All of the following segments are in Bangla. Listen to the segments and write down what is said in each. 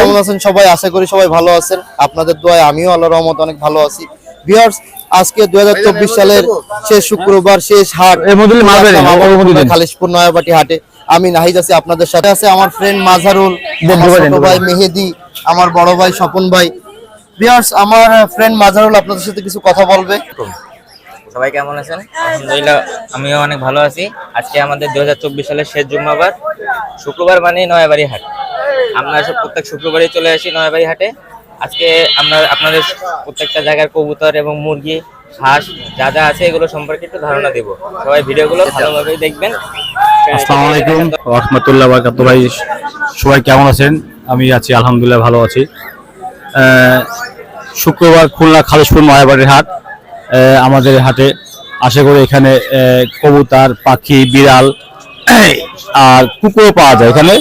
কেমন আছেন? সবাই আশা করি সবাই ভালো আছেন। আপনাদের দোয়ায় আমিও আল্লাহ রহমত অনেক ভালো আছি। ভিউয়ার্স আজকে দুই সালের শেষ শুক্রবার শেষ হাট। খালিশপুর নয়াবাটি হাটে। আমি নাহিদ আছি আপনাদের সাথে। আছে আমার ফ্রেন্ড দেন। ভাই মেহেদি আমার বড় ভাই স্বপন ভাই। ভিউয়ার্স আমার ফ্রেন্ড মাজারুল আপনাদের সাথে কিছু কথা বলবে। সবাই কেমন আছেন? আলহামদুলিল্লাহ আমিও অনেক ভালো আছি। আজকে আমাদের দুই হাজার চব্বিশ সালের শেষ জুম্মাবার। শুক্রবার মানে নয়াবাড়ি হাট। আমরা প্রত্যেক শুক্রবারই চলে আসি নয়াবাড়ি হাটে। আজকে আমরা আপনাদের প্রত্যেকটা জায়গার কবুতর এবং মুরগি, হাঁস যা যা আছে এগুলো সম্পর্কে একটু ধারণা দেব। সবাই ভিডিওগুলো ভালোভাবে দেখবেন। আসসালামু আলাইকুম, রহমতুল্লাহ বারকাত। ভাই, সবাই কেমন আছেন? আমি আছি, আলহামদুলিল্লাহ ভালো আছি। শুক্রবার খুলনা খালিশপুর নয়াবাড়ির হাট। আমাদের হাটে আশা করি এখানে কবুতর, পাখি, বিড়াল, আর কুকুরও পাওয়া যায় এখানে।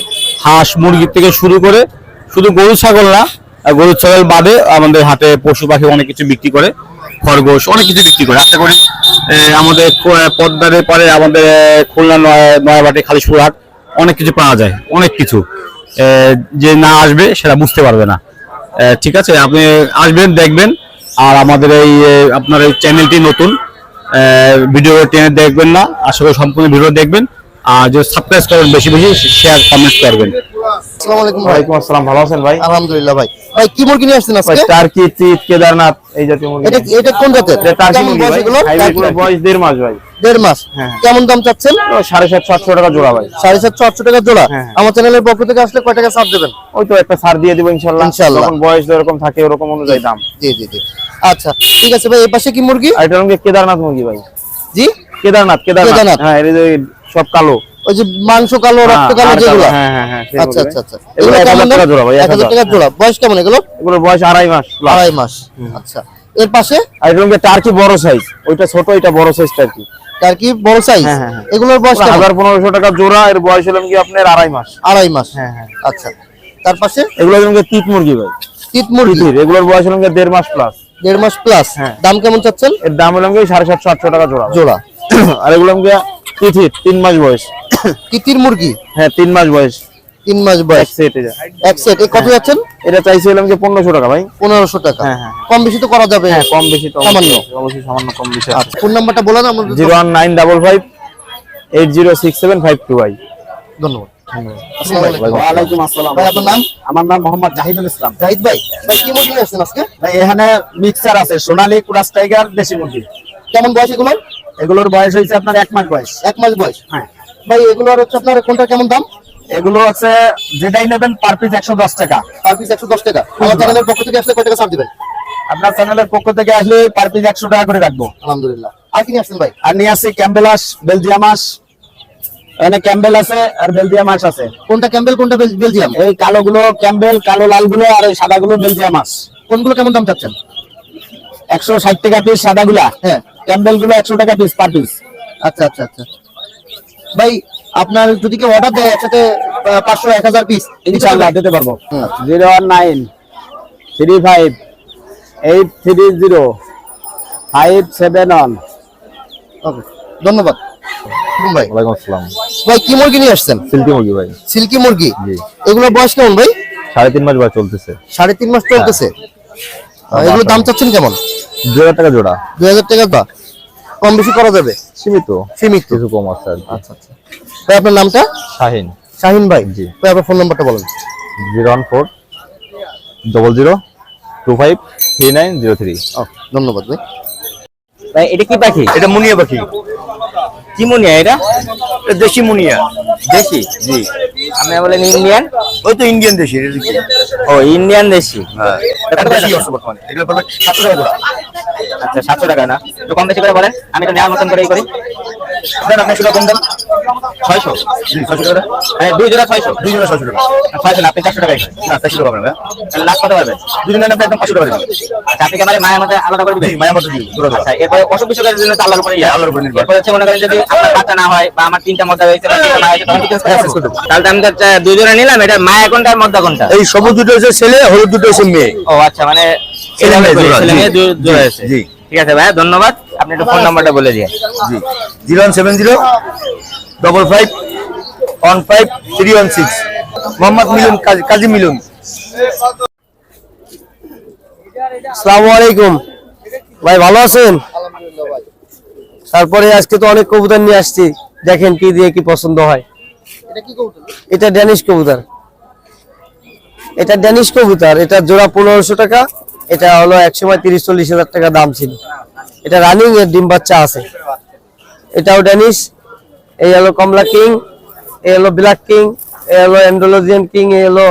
হাঁস মুরগি থেকে শুরু করে শুধু গরু, ছাগল না গরু, ছাগল বাদে আমাদের হাটে পশু পাখি অনেক কিছু বিক্রি করে, খরগোশ অনেক কিছু বিক্রি করে। আশা করি আমাদের পদ্মারে পরে আমাদের খুলনা নয়া- নয়াবাটি, খালিশপুর হাট অনেক কিছু পাওয়া যায়, অনেক কিছু। যে না আসবে সেটা বুঝতে পারবে না। ঠিক আছে, আপনি আসবেন, দেখবেন, আর আমাদের এই আপনার এই চ্যানেলটি নতুন। ভিডিও টেনে দেখবেন না, আশা করি সম্পূর্ণ ভিডিও দেখবেন। আর যে সাবস্ক্রাইব করবেন বেশি বেশি শেয়ার কমেন্ট করবেন। আসসালামু আলাইকুম ভাই। ওয়ালাইকুম আসসালাম ভালো আছেন ভাই? আলহামদুলিল্লাহ ভাই। ভাই কি মুরগি নিয়ে আসছেন ভাই আজকে? টার্কি চিত কেদারনাথ এই জাতীয় মুরগি। এটা এটা কোন জাতের? এটা টার্কি মুরগি ভাই? এগুলো? বয়স দেড় মাস ভাই। দেড় মাস। হ্যাঁ। কেমন দাম চাচ্ছেন? সাড়ে সাতশো আটশো টাকা জোড়া ভাই। সাড়ে সাতশো আটশো টাকা জোড়া। হ্যাঁ। আমার চ্যানেলের পক্ষ থেকে আসলে কয় টাকা ছাড় দেবেন? ওই তো একটা সার দিয়ে দিব ইনশাল্লাহ। ইনশাল্লাহ। যখন বয়স যেরকম থাকে ওরকম অনুযায়ী দাম। জি জি জি। আচ্ছা ঠিক আছে ভাই এই পাশে কি মুরগি? এটা কেদারনাথ মুরগি ভাই। জি? কেদারনাথ কেদারনাথ। কেদারনাথ। হ্যাঁ এই যে সব কালো। ওই যে মাংস কালো রক্ত হ্যাঁ, কালো যেগুলো। হ্যাঁ হ্যাঁ হ্যাঁ আচ্ছা আচ্ছা আচ্ছা। এগুলো টাকা জোড়া ভাই টাকা বয়স কেমন এগুলো? এগুলোর বয়স আড়াই মাস আড়াই মাস। আচ্ছা। এর পাশে? আর টার্কি বড় সাইজ ওইটা ছোট এটা বড় সাইজ টার্কি। তার কি বড় সাইজ হ্যাঁ। এগুলোর বয়স কেমন? হাজার পনেরোশো টাকা জোড়া এর বয়স হলো কি আপনার আড়াই মাস। আড়াই মাস। হ্যাঁ হ্যাঁ। আচ্ছা। তার পাশে? এগুলো তিত মুরগি ভাই। তিত মুরগি। এগুলোর বয়স হলো দেড় মাস প্লাস দেড় মাস প্লাস। দাম কেমন চাচ্ছেন? এর দাম হলো গিয়ে সাড়ে সাতশো আটশো টাকা জোড়া জোড়া। আর এগুলো তিথির তিন মাস বয়স। তিতির মুরগি? হ্যাঁ তিন মাস বয়স। তিন মাস বয়স। সেট এটা। এক সেট এ কত যাচ্ছেন? এটা চাইছিলাম যে পনেরোশো টাকা ভাই। পনেরোশো টাকা। হ্যাঁ, হ্যাঁ। কম বেশি তো করা যাবে। হ্যাঁ কম বেশি তো সামান্য। অবশ্যই- সামান্য কম বেশি আচ্ছা ফোন নাম্বারটা বলেন আমরা zero one nine double five eight zero six seven five two ভাই ধন্যবাদ। আসসালামু আলাইকুম। ওয়ালাইকুম আসসালাম। ভাই আপনার নাম? আমার নাম মোহাম্মদ জাহিদুল ইসলাম। জাহিদ ভাই ভাই কি মুরগি নিয়ে আসছেন আজকে? ভাই এখানে মিক্সার আছে সোনালী কুরাস টাইগার দেশি মুরগি। কেমন বয়স এগুলো এগুলোর বয়স হয়েছে আপনার এক মাস বয়স। এক মাস বয়স। হ্যাঁ। ভাই এগুলোর হচ্ছে আপনার কোনটা কেমন দাম? এগুলো হচ্ছে যেটাই নেবেন পার পিস একশো দশ টাকা। পার পিস একশো দশ টাকা। আমার চ্যানেলের পক্ষ থেকে আসলে কয় টাকা ছাড় দিবেন? আপনার চ্যানেলের পক্ষ থেকে আসলে পার পিস একশো টাকা করে রাখব। আলহামদুলিল্লাহ। আর কি নিয়ে আসছেন ভাই? আর নিয়ে আসছি ক্যাম্বেলাস বেলজিয়াম হাঁস এখানে ক্যাম্বেল আছে আর বেলজিয়াম হাঁস আছে। কোনটা ক্যাম্বেল কোনটা বেলজিয়াম? এই কালো গুলো ক্যাম্বেল কালো লালগুলো আর এই সাদা গুলো বেলজিয়াম হাঁস কোনগুলো কেমন দাম চাচ্ছেন? একশো ষাট টাকা পিস সাদা গুলা হ্যাঁ। ক্যাম্বেলগুলো একশো টাকা পিস পার পিস আচ্ছা আচ্ছা আচ্ছা। ভাই আপনার যদি কেউ অর্ডার দেয় একসাথে পাঁচশো এক হাজার পিস ইনশাল্লাহ দিতে পারব? Zero one nine three five eight three zero five seven one. Okay ধন্যবাদ। ভাই। ওয়ালাইকুম আসসালাম। ভাই কি মুরগি নিয়ে আসছেন? সিল্কি মুরগি ভাই। সিল্কি মুরগি? বয়স কেমন ভাই? সাড়ে তিন মাস বয়স চলতেছে। সাড়ে তিন মাস চলতেছে। এগুলোর দাম চাচ্ছেন কেমন? দু হাজার টাকা জোড়া? দুই হাজার টাকা বা কম বেশি করা যাবে? সীমিত? সীমিত। কিছু কম আছে আর আচ্ছা আচ্ছা। ভাই আপনার নামটা? শাহিন। শাহিন ভাই। জি। ভাই আপনার ফোন নাম্বারটা বলেন। Zero one four double zero two five three nine zero three. ও, ধন্যবাদ ভাই। ভাই এটা কি পাখি? এটা মুনিয়া পাখি। কি মুনিয়া এটা? এটা দেশি মুনিয়া। দেশি? জি। আপনি বলেন ইন্ডিয়ান? ওই তো ইন্ডিয়ান দেশি ও ইন্ডিয়ান দেশি। হ্যাঁ। এটা বেশি বর্তমানে। এগুলো সাতশো টাকা জোড়া। আচ্ছা সাতশো টাকা না? একটু কম বেশি করে বলেন, আমি তো নেওয়ার মতন করেই করি। আপনার আপনি সেটা কম দেন। ছয়শো? জি ছয়শো টাকা দুই জোড়া ছয়শো। দুই জনের ছয়শো টাকা। ছয়শো না আপনি চারশো টাকাই না চারশো টাকা পাবেন তাহলে লাখ কত পারবেন? দুজনের আপনি একদম পাঁচশো টাকা দেবেন আচ্ছা আপনি কি মায়ের মধ্যে আলাদা করে দিবেন? জি মায়া দিই জোড়া জোড়া আচ্ছা এরপরে অসুখ বিসুখের জন্য আল্লাহর উপরে আল্লাহর উপরে নির্ভর। এরপরে হচ্ছে মনে করেন যদি আপনার বাচ্চা না হয় বা আমার তিনটা মধ্যে হয়েছে হ্যাঁ। তাহলে আমি দুই জোড়া নিলাম এটা মায়া কোনটা আর মদ্দা কোনটা? এই সবুজ দুটো হচ্ছে ছেলে হলুদ দুটো হচ্ছে মেয়ে। ও আচ্ছা মানে ছেলে মেয়ে জোড়া। ঠিক আছে ভাইয়া ধন্যবাদ। আপনি একটু ফোন নাম্বারটা বলে দিয়ে জি zero one seven zero double five one five three one six Mohammad Milan Kazi- Kazi Milan. আসসালামু আলাইকুম। ভাই ভালো আছেন? তারপরে আজকে তো অনেক কবুতর নিয়ে আসছি। দেখেন কি দিয়ে কি পছন্দ হয়। এটা কি কবুতর? এটা ড্যানিশ কবুতর। এটা ড্যানিশ কবুতর। এটা জোড়া পনেরোশো টাকা। এটা হলো এক সময় তিরিশ চল্লিশ হাজার টাকা দাম ছিল। এটা রানিং এর ডিম বাচ্চা আছে। এটাও ড্যানিশ এই হলো কমলা কিং, এই হলো ব্ল্যাক কিং, এই হলো অ্যান্ডোলজিয়ান কিং, এই হলো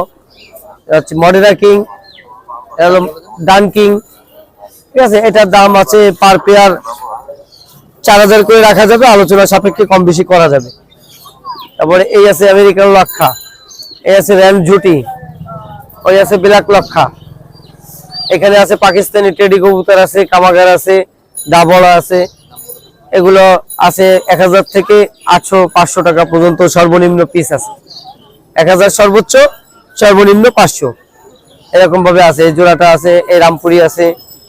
হচ্ছে মডেরা কিং, এই হলো ডান কিং। ঠিক আছে, এটার দাম আছে পার পেয়ার চার হাজার করে রাখা যাবে, আলোচনা সাপেক্ষে কম বেশি করা যাবে। তারপরে এই আছে আমেরিকান লক্ষা, এই আছে র্যাম জুটি ওই আছে ব্ল্যাক লক্ষা। এখানে আছে পাকিস্তানি টেডি কবুতর আছে, কামাগার আছে ডাবল আছে। এগুলো আছে এক হাজার থেকে আটশো পাঁচশো টাকা পর্যন্ত সর্বনিম্ন পিস আছে। এক হাজার সর্বোচ্চ, সর্বনিম্ন পাঁচশো। এরকম ভাবে আছে। এই জোড়াটা আছে, এই রামপুরি আছে,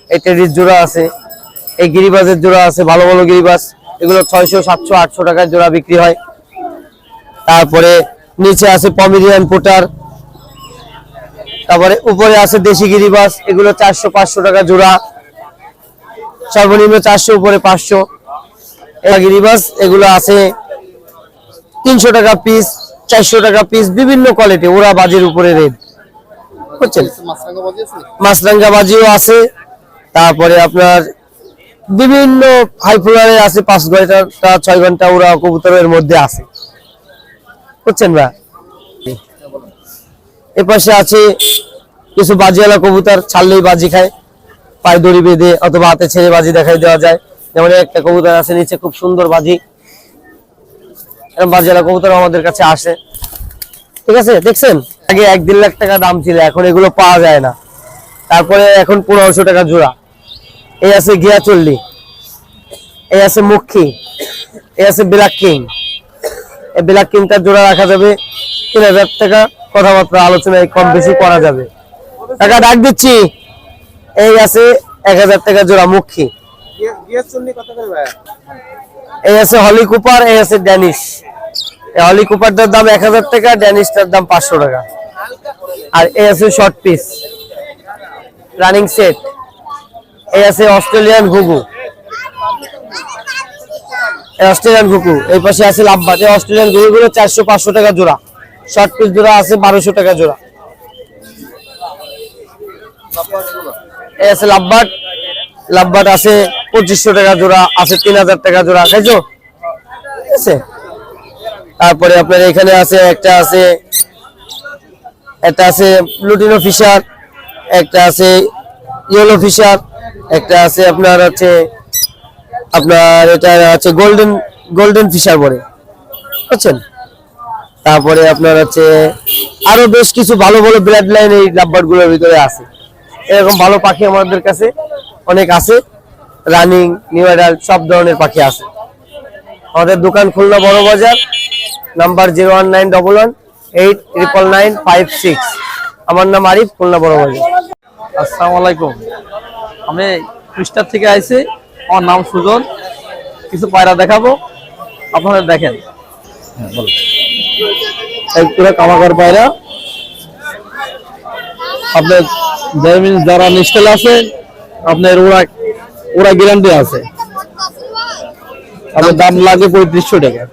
এই টেডির জোড়া আছে, এই গিরিবাজের জোড়া আছে, ভালো ভালো গিরিবাজ। এগুলো ছয়শো, সাতশো, আটশো টাকার জোড়া বিক্রি হয়। তারপরে নিচে আছে পমিরিয়ান পোটার। তারপরে উপরে আছে দেশি গিরিবাস এগুলো চারশো, পাঁচশো টাকা জোড়া। সর্বনিম্ন চারশো, উপরে পাঁচশো। গিরিবাস এগুলো আছে তিনশো টাকা পিস চারশো টাকা পিস বিভিন্ন কোয়ালিটি ওরা বাজির উপরে রেট বুঝছেন? মাছরাঙ্গা বাজিও আছে, তারপরে আপনার বিভিন্ন হাই আছে, পাঁচ ঘণ্টা, ছয় ঘণ্টা ওরা কবুতরের মধ্যে আছে। বুঝছেন ভাই? এপাশে আছে কিছু বাজিওয়ালা কবুতর ছাড়লেই বাজি খায়। পায়ে দড়ি বেঁধে অথবা হাতে ছেড়ে বাজি দেখাই দেওয়া যায়। যেমন একটা কবুতর আছে, নিচে খুব সুন্দর বাজি। এরকম বাজিওয়ালা কবুতর আমাদের কাছে আসে। ঠিক আছে, দেখছেন? আগে এক দেড় লাখ টাকা দাম ছিল, এখন এগুলো পাওয়া যায় না। তারপরে এখন পনেরোশো টাকা জোড়া। এই আছে গিয়া চল্লি। এই আছে মুখী এই আছে ব্ল্যাক কিং। এই ব্ল্যাক কিংটার জোড়া রাখা যাবে তিন হাজার টাকা। কথাবার্তা, আলোচনায় কম বেশি করা যাবে। টাকা ডাক দিচ্ছি। এই আছে এক হাজার টাকা জোড়া মুখী। এই আছে হলি কুপার এই আছে ড্যানিশ। এই হলি কুপারটার দাম এক হাজার টাকা ড্যানিশটার দাম পাঁচশো টাকা। আর এই আছে শর্ট পিস রানিং সেট এই আছে অস্ট্রেলিয়ান ঘুঘু। অস্ট্রেলিয়ান ঘুঘু। এই পাশে আছে লাভবাট এই অস্ট্রেলিয়ান ঘুঘুগুলো চারশো পাঁচশো টাকা জোড়া। শর্ট পিস জোড়া আছে বারোশো টাকা জোড়া। আছে লাভবাট। লাভবাট আছে পঁচিশশো টাকা জোড়া, আছে তিন হাজার টাকা জোড়া খাইছো ঠিক আছে? তারপরে আপনার এখানে আছে, একটা আছে একটা আছে লুটিনো ফিশার একটা আছে ইয়েলো ফিশার একটা আছে আপনার হচ্ছে আপনার এটা আছে গোল্ডেন গোল্ডেন ফিশার বলে। বুঝছেন? তারপরে আপনার হচ্ছে আরও বেশ কিছু ভালো ভালো ব্লাড লাইন এই লাভবারগুলোর ভিতরে আছে। এরকম ভালো পাখি আমাদের কাছে অনেক আছে। রানিং নিউ অ্যাডাল্ট সব ধরনের পাখি আছে। আমাদের দোকান খুলনা বড় বাজার number zero one nine double one eight triple nine five six. আমার নাম আরিফ খুলনা বড় বাজার। আসসালামু আলাইকুম। আমি খ্রিস্টার থেকে আইছি। আমার নাম সুজন। কিছু পায়রা দেখাবো। আপনারা দেখেন। এক পুরো কামাকর পায়রা। আপনার জয়মিন যারা নিস্টেল আছে আপনার ওরা ওরা গ্যারান্টি আছে। আপনার দাম লাগে পঁয়ত্রিশশো টাকা।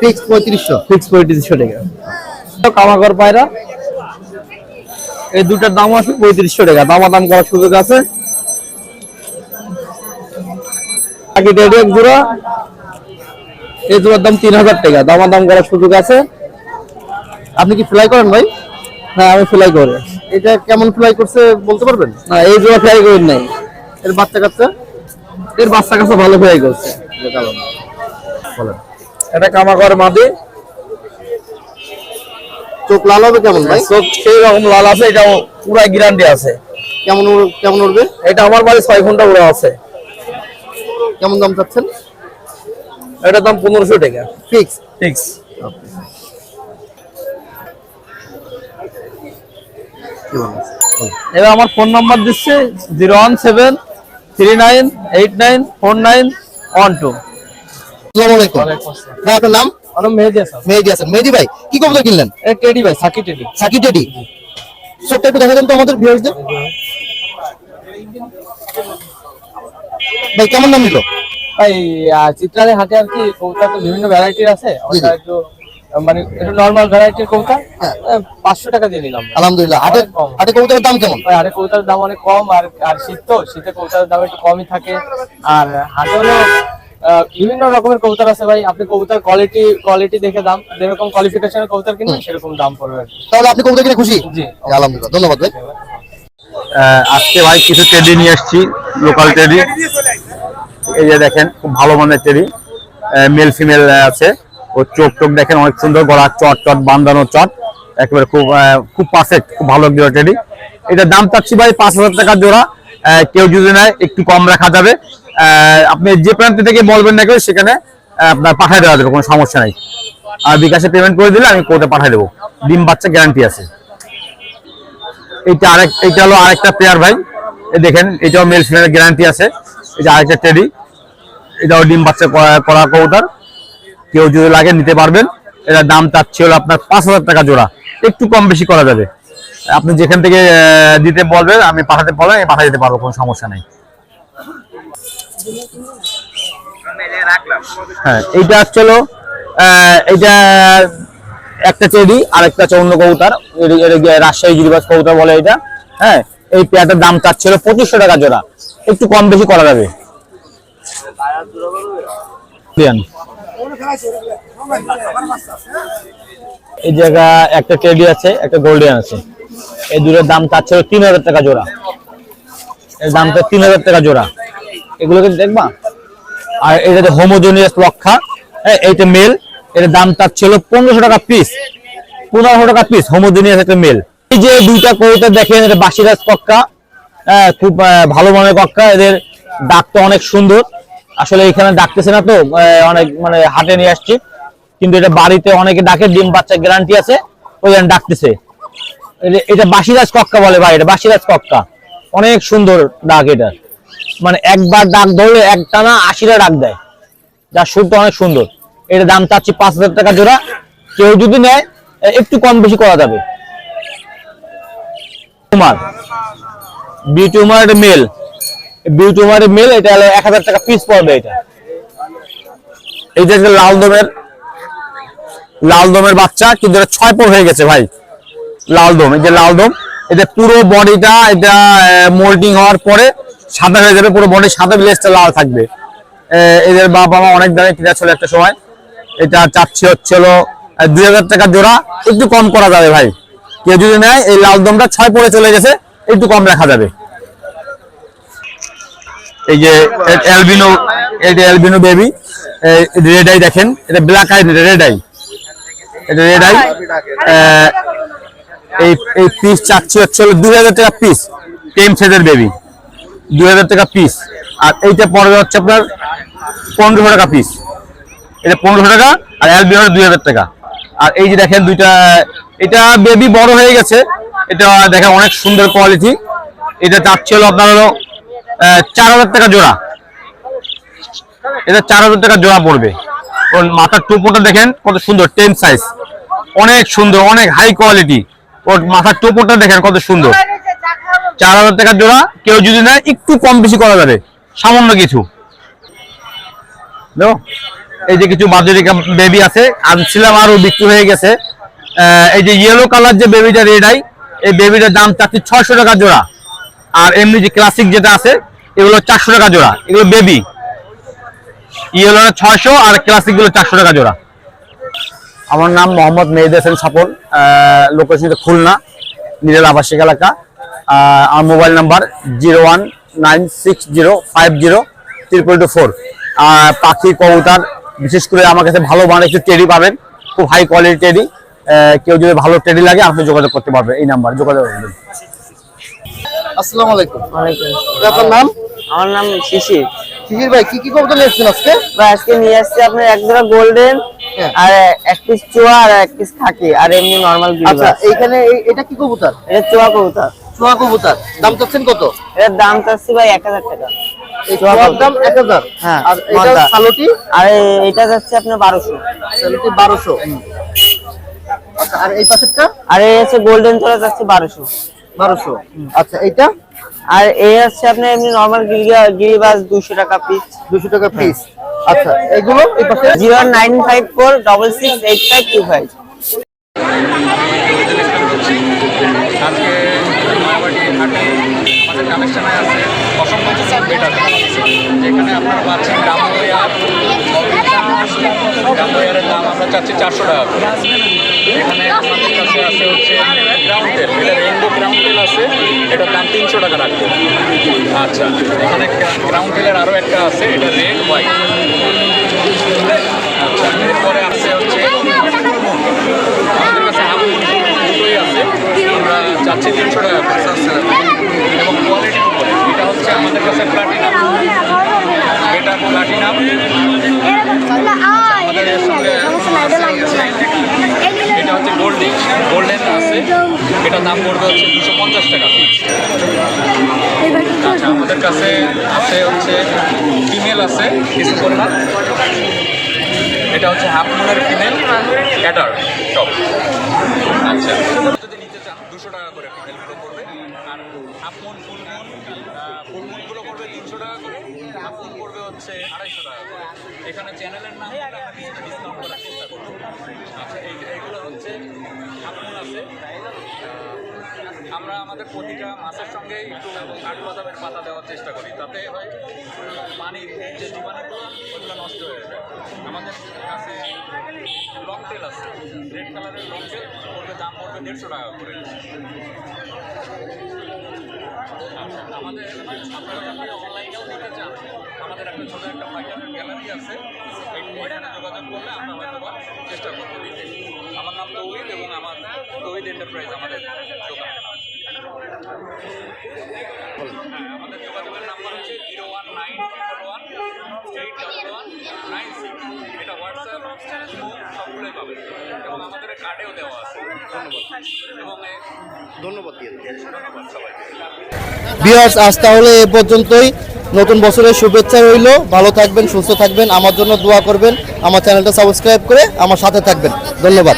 ফিক্স পঁয়ত্রিশশো। ফিক্স পঁয়ত্রিশশো টাকা। কামাকর পায়রা এই দুটার দাম আছে পঁয়ত্রিশশো টাকা। দামাদাম করার সুযোগ আছে। বাকি দেড় এক জোড়া এই জোড়ার দাম তিন হাজার টাকা। দামাদাম করার সুযোগ আছে। আপনি কি ফ্লাই করেন ভাই? হ্যাঁ আমি ফ্লাই করি। এটা কেমন ফ্লাই করছে বলতে পারবেন? না এই জোড়া ফ্লাই করি নাই। এর বাচ্চা কাচ্চা? এর বাচ্চা কাচ্চা ভালো ফ্লাই করছে। এটা কামাকর মাদি। চোখ লাল হবে কেমন ভাই? চোখ সেই রকম লাল আছে এটা পুরা গ্যারান্টি আছে। কেমন কেমন উঠবে এটা আমার বাড়ি ছয় ঘণ্টা উড়া আছে। কেমন দাম চাচ্ছেন? এটার দাম পনেরোশো টাকা। ফিক্স? ফিক্স। এবার আমার ফোন নাম্বার দিচ্ছে zero one seven three nine eight nine four nine one two. আপনার নাম? মেহেদি হাসান। মেহেদি ভাই কি কবুতর কিনলেন? টেডি ভাই সাকি টেডি। Psaki teddy. চোখটা একটু দেখা দেন তো আমাদের ভিউয়ার্সদের ভাই। কেমন দাম নিল? ভাই আহ, চিত্রালে হাটে আর কি কবুতর তো বিভিন্ন ভ্যারাইটির আছে। ওটা একটু মানে একটু নর্মাল ভ্যারাইটির কবুতর হ্যাঁ। পাঁচশো টাকা দিয়ে নিলাম। আলহামদুলিল্লাহ। হাটে কম। হাটে কবুতরের দাম কেমন? ভাই হাটে কবুতরের দাম অনেক কম আর আর শীত তো শীতে কবুতরের দাম একটু কমই থাকে। আর হাটে হলো বিভিন্ন রকমের কবুতর আছে ভাই। আপনি কবুতর কোয়ালিটি কোয়ালিটি দেখে দাম যেরকম কোয়ালিফিকেশনের কবুতর কিনবেন সেরকম দাম পড়বে। আর কি। তাহলে আপনি কবুতর কিনে খুশি? জি। আলহামদুলিল্লাহ। ধন্যবাদ ভাই। আজকে ভাই কিছু টেডি নিয়ে এসেছি লোকাল টেডি এই যে দেখেন খুব ভালো মানের টেডি মেল ফিমেল আছে। ও চোখ টোক দেখেন অনেক সুন্দর গলা চট চট বান্ধানো চট। একেবারে খুব খুব পারফেক্ট খুব ভালো একজন টেডি এটার দাম চাচ্ছি ভাই পাঁচ হাজার টাকা জোড়া। কেউ যদি নেয়, একটু কম রাখা যাবে। আপনি যে প্রান্ত থেকে বলবেন না কেউ, সেখানে আপনার পাঠিয়ে দেওয়া যাবে, কোনো সমস্যা নাই। আর বিকাশে পেমেন্ট করে দিলে আমি কোর্টে পাঠিয়ে দেবো। ডিম বাচ্চা গ্যারান্টি আছে। এইটা আরেক, এইটা হলো আরেকটা পেয়ার ভাই। দেখেন, এটাও মেল ফিমেল গ্যারান্টি আছে। এটা আরেকটা টেডি এটাও ডিম বাচ্চা করা- কবুতর। কেউ যদি লাগে নিতে পারবেন। এটার দাম চাচ্ছি হলো আপনার পাঁচ হাজার টাকা জোড়া। একটু কম বেশি করা যাবে। আপনি যেখান থেকে দিতে বলবেন আমি পাঠাতে বলবেন আমি পাঠিয়ে দিতে পারব কোনো সমস্যা নেই। হ্যাঁ এইটা হচ্ছে আহ, এইটা একটা টেডি আর একটা হচ্ছে অন্য কবুতর। রাজশাহী গিরিবাস কবুতর বলে এটা। হ্যাঁ এই পেয়ারটার দাম চাচ্ছিল পঁচিশশো টাকা জোড়া। একটু কম বেশি করা যাবে। এই জায়গা একটা টেডি আছে, একটা গোল্ডেন আছে। এই দুটোর দাম চাচ্ছিল তিন হাজার টাকা জোড়া। এর দাম তো তিন হাজার টাকা জোড়া। এগুলোকে দেখবা? আর এটা হোমোজেনিয়াস লক্ষা হ্যাঁ এইটা মেল এটার দাম তার ছিল পনেরোশো টাকা পিস পনেরোশো টাকা পিস হোমোজেনিয়াস একটা মেল এই যে দুইটা কবিতা দেখেন, এটা বাসিরাজ কক্কা হ্যাঁ খুব ভালো মানের কক্কা। এদের ডাকটা অনেক সুন্দর। আসলে এখানে ডাকতেছে না তো অনেক মানে হাটে নিয়ে আসছি। কিন্তু এটা বাড়িতে অনেকে ডাকে, ডিম বাচ্চা গ্যারান্টি আছে, ওই জন্য ডাকতেছে। এটা- বাসিরাজ কক্কা বলে ভাই, এটা বাসিরাজ কক্কা। অনেক সুন্দর ডাক এটা। মানে একবার ডাক ধরলে এক টানা আশিটা ডাক দেয়। যার সুরটা অনেক সুন্দর। এটা দাম চাচ্ছি পাঁচ হাজার টাকা জোড়া। কেউ যদি নেয় একটু কম বেশি করা যাবে। কুমার বিউটি উমার এটা মেল। বিউটি উমারের মেল এটা হলো এক হাজার টাকা পিস পড়বে এটা। এইটা লাল দমের লাল দমের বাচ্চা, কিন্তু এটা ছয় পর হয়ে গেছে ভাই। লাল দম, এই যে লাল দম, এটা পুরো বডিটা, এটা মোল্ডিং হওয়ার পরে সাদা হয়ে যাবে, পুরো বডি সাদা লেজটা লাল থাকবে। এদের বাবা মা অনেক দামে কিনা ছিল একটা সময়। এটা চাচ্ছি হচ্ছিল দুই হাজার টাকা জোড়া, একটু কম করা যাবে ভাই। কেউ যদি নেয়, এই লাল দমটা ছয় পরে চলে গেছে, একটু কম রাখা যাবে। এই যে অ্যালবিনো এটা অ্যালবিনো বেবি রেড আই দেখেন, এটা ব্ল্যাক আই রেড আই এটা রেড আই এই এই পিস চাচ্ছি হচ্ছে দুই হাজার টাকা পিস টেম সেজের বেবি দুই হাজার টাকা পিস আর এইটা পড়বে হচ্ছে আপনার পনেরোশো টাকা পিস এটা পনেরোশো টাকা, আর অ্যালবিনোর দুই হাজার টাকা, আর এই যে দেখেন দুইটা, এটা বেবি বড় হয়ে গেছে, এটা দেখেন অনেক সুন্দর কোয়ালিটি এটা চাচ্ছি হলো আপনার হলো চার হাজার টাকা জোড়া। এটা চার হাজার টাকা জোড়া পড়বে। ওর মাথার টুপোটা দেখেন, কত সুন্দর টেন সাইজ অনেক সুন্দর, অনেক হাই কোয়ালিটি ওর মাথার টুপোটা দেখেন, কত সুন্দর। চার হাজার টাকা জোড়া, কেউ যদি নেয়, একটু কম বেশি করা যাবে। সামান্য কিছু। এই যে কিছু বাজরিকা বেবি আছে আনছিলাম আরও বিক্রি হয়ে গেছে। এই যে ইয়েলো কালার যে বেবিটা রেড আই এই বেবিটার দাম চাচ্ছি ছয়শো টাকা জোড়া। আর এমনি যে ক্লাসিক যেটা আছে, এগুলো চারশো টাকা জোড়া। এগুলো বেবি ইয়েলো ছয়শো আর ক্লাসিকগুলো চারশো টাকা জোড়া। আমার নাম মোহাম্মদ মেহেদ হোসেন স্বপন লোকেশন খুলনা, নিজের আবাসিক এলাকা। আমার mobile number zero one nine six zero five zero triple two four আর পাখি, কবুতর, বিশেষ করে আমার কাছে ভালো মানের একটু টেডি পাবেন। খুব হাই কোয়ালিটি টেডি কেউ যদি ভালো টেডি লাগে, আপনি যোগাযোগ করতে পারবেন। এই নাম্বার যোগাযোগ আসসালামু আলাইকুম। ওয়ালাইকুম আপনার নাম? আমার নাম শিশির। শিশির ভাই কি কি কবুতর নিয়ে এসেছেন আজকে? বা আজকে নিয়ে আসছি আপনার এক জোড়া গোল্ডেন হ্যাঁ। আর এক পিস চুয়া আর এক পিস খাকি আর এমনি নর্মাল আচ্ছা এইখানে এই- এটা কি কবুতর? এটা চুয়া কবুতর। চুয়া কবুতর। দাম চাচ্ছেন কত? এটার দাম চাচ্ছি ভাই এক হাজার টাকা। এই চুয়া দাম হ্যাঁ, আর এটা সালোটি? আর এটা যাচ্ছে আপনার বারোশো। সালোটি বারোশো। আচ্ছা আর এই পাশেরটা? আর এই হচ্ছে গোল্ডেন চলে যাচ্ছে বারোশো। বারোশো। আচ্ছা এইটা? আর এই হচ্ছে আপনার এমনি নর্মাল গিরিবাস দুশো টাকা পিস দুশো টাকা পিস আচ্ছা এগুলো এই পাশে? Zero nine five four double six eight five two five আজকে মায়াবাড়ি হাটে আমাদের কালেকশনে আছে অসংখ্য কিছু বেটার যেখানে আপনারা পাচ্ছেন ডামোয়ার ডামোয়ারের দাম আমরা চাচ্ছি চারশো টাকা এখানে আমাদের কাছে আছে হচ্ছে গ্রাউন্ড টেল এটা রেইনবো গ্রাউন্ড আছে, এটার দাম তিনশো টাকা রাখব। আচ্ছা এখানে গ্রাউন্ড টেলের আরও একটা আছে, এটা রেড হোয়াইট আচ্ছা এরপরে আছে হচ্ছে আমাদের কাছে হাফ দুটোই আছে আমরা চাচ্ছি তিনশো টাকা এবং কোয়ালিটির উপরে এটা হচ্ছে আমাদের কাছে প্লাটিনাম এটা প্লাটিনাম আমাদের সঙ্গে এটা হচ্ছে গোল্ডেন গোল্ডেন আছে এটার দাম পড়বে হচ্ছে দুশো পঞ্চাশ টাকা আচ্ছা আমাদের কাছে আছে হচ্ছে ফিমেল আছে কিছু পরিমাণ এটা হচ্ছে হাফ মুনের ফিমেল অ্যাডার সব আচ্ছা যদি নিতে চান দুশো টাকা করে ফিমেলগুলো পড়বে আর half moon full moon full মুনগুলো পড়বে তিনশো টাকা করে হাফ মুন পড়বে হচ্ছে আড়াইশো টাকা করে। এখানে চ্যানেলের নাম ডিসকাউন্ট করার চেষ্টা করব। আচ্ছা এইগুলো হচ্ছে হাফ আছে। আমরা আমাদের প্রতিটা মাছের সঙ্গে একটু কাঠবাদামের পাতা দেওয়ার চেষ্টা করি। তাতে হয় পানির যে জীবাণুগুলো ওগুলো নষ্ট হয়ে যায়। আমাদের কাছে লং টেল আছে। রেড কালারের লং টেল পড়বে দাম পড়বে দেড়শো টাকা করে। আচ্ছা, আমাদের আপনারা অনলাইনেও নিতে চান আমাদের একটা ছোটো একটা ফাইটারের গ্যালারি আছে। এই যোগাযোগ করলে আমরা হয়তো চেষ্টা করব। দিতে আমার নাম তৌহিদ এবং আমার তৌহিদ এন্টারপ্রাইজ আমাদের দোকান হ্যাঁ, আমাদের যোগাযোগের নাম্বার হচ্ছে zero one nine one eight double one nine six এটা হোয়াটসঅ্যাপ পাবেন এবং আমাদের কার্ডেও দেওয়া আছে। ধন্যবাদ। এবং ধন্যবাদ দিয়ে ধন্যবাদ সবাইকে। বিয়ার্স আজ তাহলে এ পর্যন্তই। নতুন বছরের শুভেচ্ছা রইল। ভালো থাকবেন সুস্থ থাকবেন। আমার জন্য দোয়া করবেন। আমার চ্যানেলটা সাবস্ক্রাইব করে আমার সাথে থাকবেন। ধন্যবাদ।